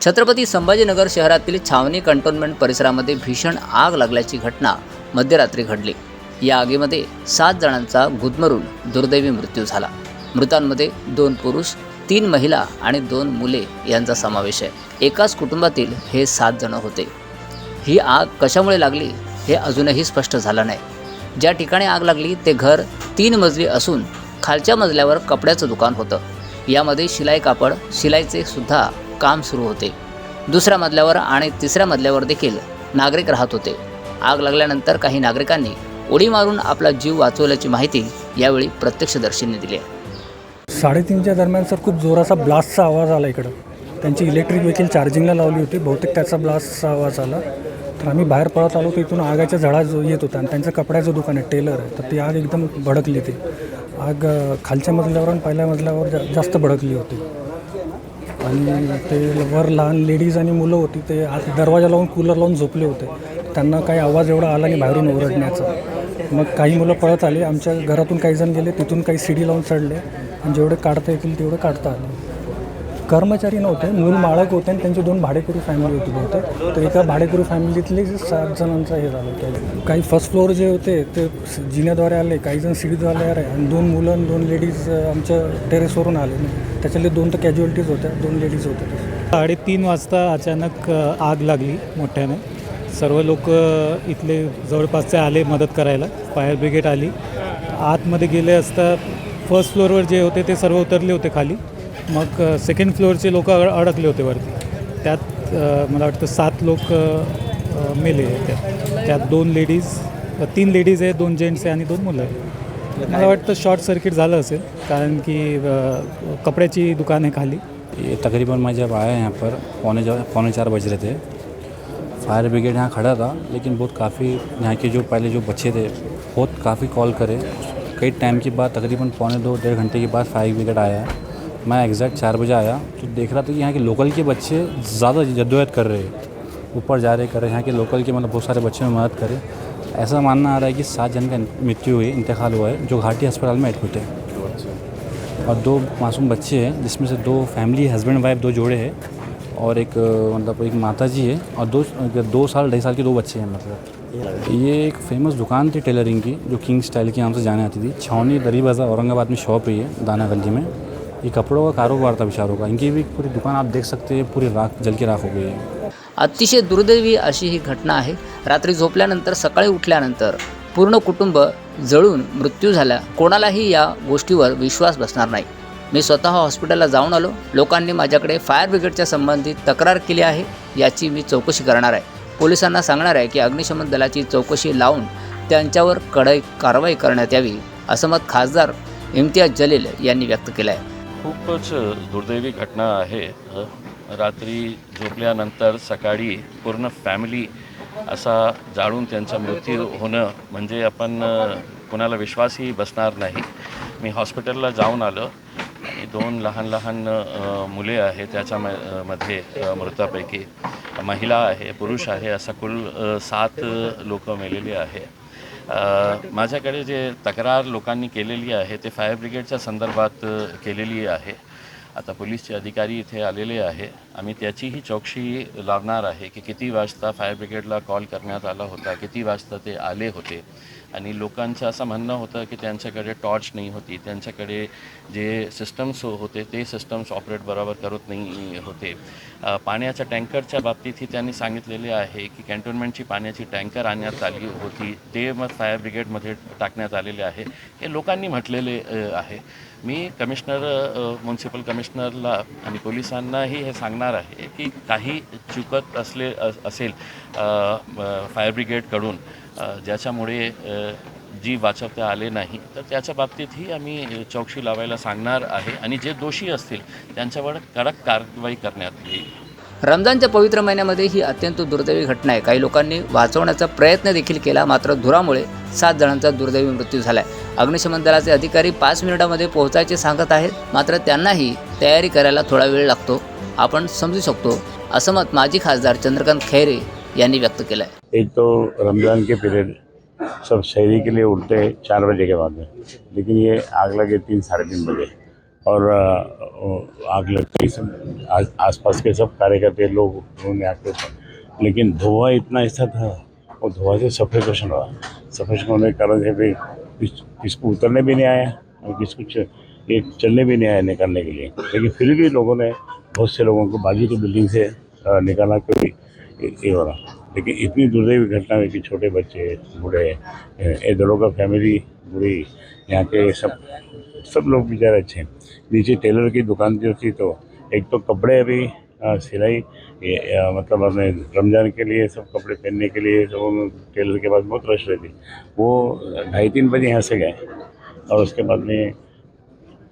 छत्रपती संभाजीनगर शहरातील छावणी कंटोन्मेंट परिसरामध्ये भीषण आग लागल्याची घटना मध्यरात्री घडली. या आगीमध्ये सात जणांचा गुदमरून दुर्दैवी मृत्यू झाला. मृतांमध्ये दोन पुरुष तीन महिला आणि दोन मुले यांचा समावेश आहे. एकाच कुटुंबातील हे सात जण होते. ही आग कशामुळे लागली हे अजूनही स्पष्ट झालं नाही. ज्या ठिकाणी आग लागली ते घर तीन मजली असून खालच्या मजल्यावर कपड्याचं दुकान होतं. यामध्ये शिलाई कापड शिलाईचे सुद्धा काम सुरू होते. दुसऱ्या मजल्यावर आणि तिसऱ्या मजल्यावर देखील नागरिक राहत होते. आग लागल्यानंतर काही नागरिकांनी उडी मारून आपला जीव वाचवल्याची माहिती यावेळी प्रत्यक्षदर्शींनी दिली. साडेतीनच्या दरम्यान सर खूप जोराचा ब्लास्टचा आवाज आला इकडं. त्यांची इलेक्ट्रिक व्हेकल चार्जिंगला लावली होती. बहुतेक त्याचा ब्लास्टचा आवाज आला. तर आम्ही बाहेर पळत आलो तर इथून आगाच्या झळा जो येत होता आणि त्यांचं कपड्याचं दुकान आहे टेलर आहे. तर ती आग एकदम भडकली ती आग खालच्या मजल्यावर आणि पहिल्या मजल्यावर जा जास्त भडकली होती. आणि ते वर लहान लेडीज आणि मुलं होती ते आत दरवाजा लावून कूलर लावून झोपले होते. त्यांना काही आवाज एवढा आला नाही बाहेरून ओरडण्याचा. मग काही मुलं पळत आले. आमच्या घरातून काही जण गेले. तिथून काही सीडी लावून चढले. आणि जेवढे काढता येतील तेवढे काढता आले. कर्मचारी नव्हते मूल माळक होते आणि त्यांची दोन भाडेकरू फॅमिली होती बहुतेक. तर एका भाडेकरू फॅमिलीतले सात जणांचा हे झालं होतं. काही फर्स्ट फ्लोअर जे होते ते जिन्याद्वारे आले काही जण सीडीद्वारे आले आणि दोन मुलं आणि दोन लेडीज आमच्या टेरेसवरून आले. त्याच्यातले दोन तर कॅज्युअलिटीज होत्या दोन लेडीज होत्या साडेतीन वाजता अचानक आग लागली मोठ्याने. सर्व लोक इथले जवळपासचे आले मदत करायला. फायर ब्रिगेड आली. आतमध्ये गेले असता फर्स्ट फ्लोअरवर जे होते ते सर्व उतरले होते खाली. मग सेकंड फ्लोअरचे लोक अडकले होते वरती. त्यात मला वाटतं सात लोक मेले त्यात. त्यात दोन लेडीज़ तीन लेडीज़ आहे दोन जेंट्स आहे आणि दोन मुलं आहे मला वाटतं शॉर्ट सर्किट झालं असेल कारण की कपड्याची दुकान आहे खाली. ये तकरीबन मैं जब आया यहाँ पर. पौने जा- पौने चार बज रहे थे फायर ब्रिगेड यहाँ खड़ा था लेकिन बहुत काफ़ी यहाँ के जो पहले जो बच्चे थे बहुत काफ़ी कॉल करे. कई टाइम के बाद तकरीबन पौने दो डेढ़ घंटे के बाद फायर ब्रिगेड आया. मैं एग्जैक्ट चार बजे आया तो देख रहा था कि यहाँ के लोकल के बच्चे ज़्यादा जद्दोजहद कर रहे हैं। ऊपर जा रहे कर रहे हैं यहाँ के लोकल के मतलब बहुत सारे बच्चे में मदद करे। ऐसा मानना आ रहा है कि सात जन का मृत्यु हुई इंतकाल हुआ है जो घाटी अस्पताल में एडमिट है और दो मासूम बच्चे हैं जिसमें से दो फैमिली हस्बैंड वाइफ दो जोड़े हैं और एक मतलब एक माता जी है और दो दो साल ढाई साल के दो बच्चे हैं मतलब। ये एक फ़ेमस दुकान थी टेलरिंग की जो किंग स्टाइल के नाम से जाने आती थी। छावनी दरी बाज़ार औरंगाबाद में शॉप है ये दाना गली में। ये कपड़ों का कारोबार था बेचारों का इनकी भी पूरी दुकान आप देख सकते हैं पूरी राख जल के राख हो गई है। अतिशय दुर्दैवी अशी ही घटना आहे. रात्री झोपल्यानंतर सकाळी उठल्यानंतर पूर्ण कुटुंब जळून मृत्यू झाला. कोणालाही या गोष्टीवर विश्वास बसणार नाही. मी स्वतः हॉस्पिटलला जाऊन आलो. लोकांनी माझ्याकडे फायर ब्रिगेडच्या संबंधित तक्रार केली आहे याची मी चौकशी करणार आहे. पोलिसांना सांगणार आहे की अग्निशमन दलाची चौकशी लावून त्यांच्यावर कडक कारवाई करण्यात यावी असं मत खासदार इम्तियाज जलील यांनी व्यक्त केलं आहे खूपच दुर्दैवी घटना आहे. रात्री झोपल्यानंतर सकाळी पूर्ण फॅमिली असा जाळून त्यांचा मृत्यू होणं म्हणजे आपण कोणाला विश्वासही बसणार नाही. मी हॉस्पिटलला जाऊन आलो आणि दोन लहान लहान मुले आहे त्याच्या म मध्ये मृतापैकी. महिला आहे पुरुष आहे असा कुल सात लोक मेलेले आहे. माझ्याकडे जे तक्रार लोकांनी केलेली आहे ते फायर ब्रिगेडच्या संदर्भात केलेली आहे. आता पोलीसचे अधिकारी इथे आलेले आहे. आम्ही त्याचीही चौकशी लावणार आहे की किती वाजता फायर ब्रिगेडला कॉल करण्यात आला होता किती वाजता ते आले होते. आणि लोकांचं असं म्हणणं होतं की त्यांच्याकडे टॉर्च नाही होती त्यांच्याकडे जे सिस्टम्स होते ते सिस्टम्स ऑपरेट बरोबर करत नाही होते. पाण्याच्या टँकरच्या बाबतीतही त्यांनी सांगितलेले आहे की कॅन्टोन्मेंटची पाण्याची टँकर आणण्यात आली होती ते मग फायर ब्रिगेडमध्ये टाकण्यात आलेले आहे. हे लोकांनी म्हटलेले आहे. मी कमिशनर म्युन्सिपल कमिशनरला आणि पोलिसांनाही हे सांगणार आहे की काही चुकत असले अस- असेल फायर ब्रिगेडकडून ज्याच्यामुळे जी वाचवता आले नाही तर त्याच्या बाबतीतही आम्ही चौकशी लावायला सांगणार आहे आणि जे दोषी असतील त्यांच्यावर कडक कारवाई करण्यात येईल. रमजानच्या पवित्र महिन्यामध्ये ही अत्यंत दुर्दैवी घटना आहे. काही लोकांनी वाचवण्याचा प्रयत्न देखील केला मात्र धुरामुळे सात जणांचा दुर्दैवी मृत्यू झाला आहे अग्निशमन दलाचे अधिकारी पाच मिनिटामध्ये पोहोचायचे सांगत आहेत मात्र त्यांनाही तयारी करायला थोडा वेळ लागतो. आपण समजू शकतो असं मत माजी खासदार चंद्रकांत खैरे यांनी व्यक्त केलं एक तो रमज़ान के पीरियड सब शहरी के लिए उठते हैं चार बजे के बाद में लेकिन ये आग लगे तीन साढ़े तीन बजे। और आग लगती सब आस आसपास के सब कार्यकर्ते लोग उन्होंने आके लेकिन धुआँ इतना ऐसा था और धुआँ से सफोकेशन हुआ। सफोकेशन होने के कारण से भी किस, किसको उतरने भी नहीं आया और किसको ये चलने भी नहीं आया निकालने के लिए। लेकिन फिर भी लोगों ने बहुत से लोगों को बाजू की बिल्डिंग से निकाला कोई ये वाला हो रहा। लेकिन इतनी दुर्दैवी घटना हुई कि छोटे बच्चे बूढ़े अ, ये दोनों का फैमिली बुरी यहाँ के सब सब लोग बेचारे अच्छे हैं। नीचे टेलर की दुकान जो थी तो एक तो कपड़े अभी सिलाई मतलब अपने रमज़ान के लिए सब कपड़े पहनने के लिए सब टेलर के पास बहुत रश रहती। वो ढाई तीन बजे यहाँ से गए और उसके बाद में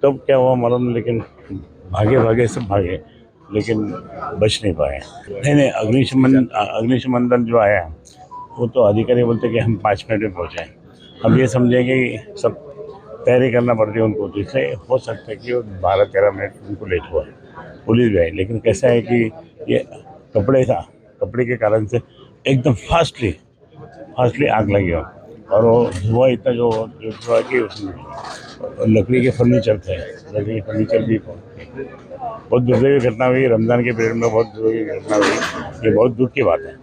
तब क्या हुआ मालूम लेकिन भागे भागे सब भागे। लेकिन बच नहीं पाए। नहीं नहीं अग्निशमन अग्निशमन दल जो आया वो तो अधिकारी बोलते कि हम पाँच मिनट में पहुँचाएँ हम ये समझे कि सब तैयारी करना पड़ती है उनको तो इसलिए हो सकता है कि वो बारह तेरह मिनट उनको लेट हुआ। पुलिस भी आई लेकिन कैसा है कि ये कपड़े था कपड़े के कारण से एकदम फास्टली फास्टली आग लगी हो। और वो धुआं इतना जो जो कि उसमें लकड़ी के फर्नीचर थे लकड़ी के फर्नीचर भी बहुत दुर्दैवी घटना हुई रमज़ान के पीरियड में बहुत दुर्दैवी घटना हुई। ये बहुत दुख की बात है।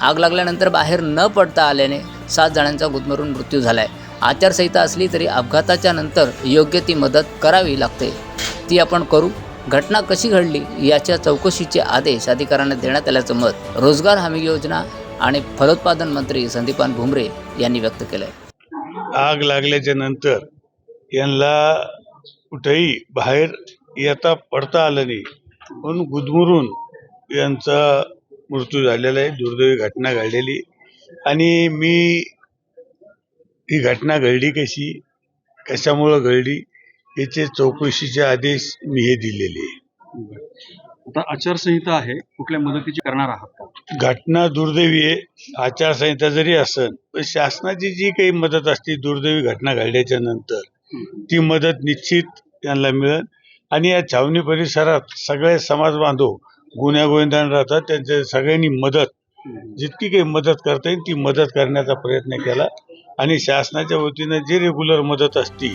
आग लागल्यानंतर बाहेर न पडता आल्याने सात जणांचा गुदमरून मृत्यू झालाय. आचारसंहिता असली तरी अपघाताच्या नंतर योग्य ती मदत करावी लागते. ती आपण करू. घटना कशी घडली याच्या चौकशीचे आदेश अधिकाऱ्यांना देण्यात आल्याचं मत रोजगार हमी योजना आणि फलोत्पादन मंत्री संदीपान भुमरे यांनी व्यक्त केलं आहे आग लागल्याच्या नंतर यांना कुठेही बाहेर येता पडता आलं नाही. म्हणून गुदमरून यांचा मृत्यू झालेला आहे. दुर्दैवी घटना घडलेली. आणि मी ही घटना घडली कशी? कशामुळं घडली? याचे चौकशीचे आदेश मी हे दिलेले आहे. आता आचारसंहिता आहे. कुठल्या मदतीची करणार आहात घटना दुर्दैवी आहे. आचारसंहिता जरी असेल पण शासनाची जी काही मदत असते दुर्दैवी घटना घडल्याच्या नंतर ती मदत निश्चित त्यांना मिळेल. आणि या छावणी परिसरात सगळे समाज बांधव गुन्ह्यागोविंदाने राहतात. त्यांच्या सगळ्यांनी मदत जितकी काही मदत करता येईल ती मदत करण्याचा प्रयत्न केला. आणि शासनाच्या वतीनं जी रेग्युलर मदत असती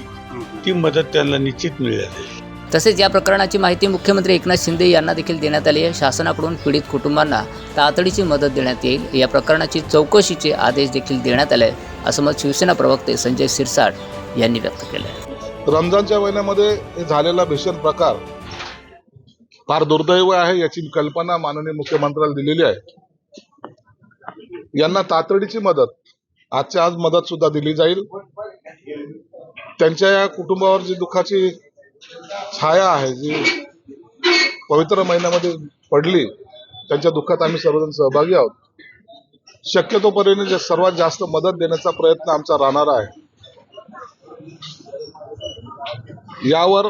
ती मदत त्यांना निश्चित मिळाली. तसेच या प्रकरणाची माहिती मुख्यमंत्री एकनाथ शिंदे यांना देखील देण्यात आली आहे. शासनाकडून पीडित कुटुंबांना तातडीची मदत देण्यात येईल. या प्रकरणाची चौकशीचे आदेश देखील देण्यात आले असं मत शिवसेना प्रवक्ते संजय सिरसाट यांनी व्यक्त केलं आहे. रमजानच्या महिन्यामध्ये झालेला भीषण प्रकार फार दुर्दैव आहे याची कल्पना माननीय मुख्यमंत्र्याला दिलेली आहे. यांना तातडीची मदत आजच्या आज मदत सुद्धा दिली जाईल. त्यांच्या या कुटुंबावर जी दुःखाची छाया आहे जी पवित्र महिन्यामध्ये पडली त्यांच्या दुःखात आम्ही सर्वजण सहभागी आहोत. शक्यतोपर्यंत जे सर्वात जास्त मदत देण्याचा प्रयत्न आमचा राहणार आहे. यावर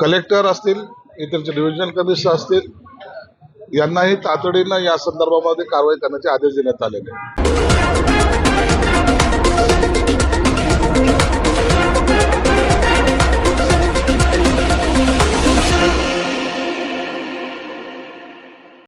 कलेक्टर असतील इतरचे डिव्हिजन कमिशनर असतील यांनाही तातडीनं या संदर्भामध्ये कारवाई करण्याचे आदेश देण्यात आलेले आहेत.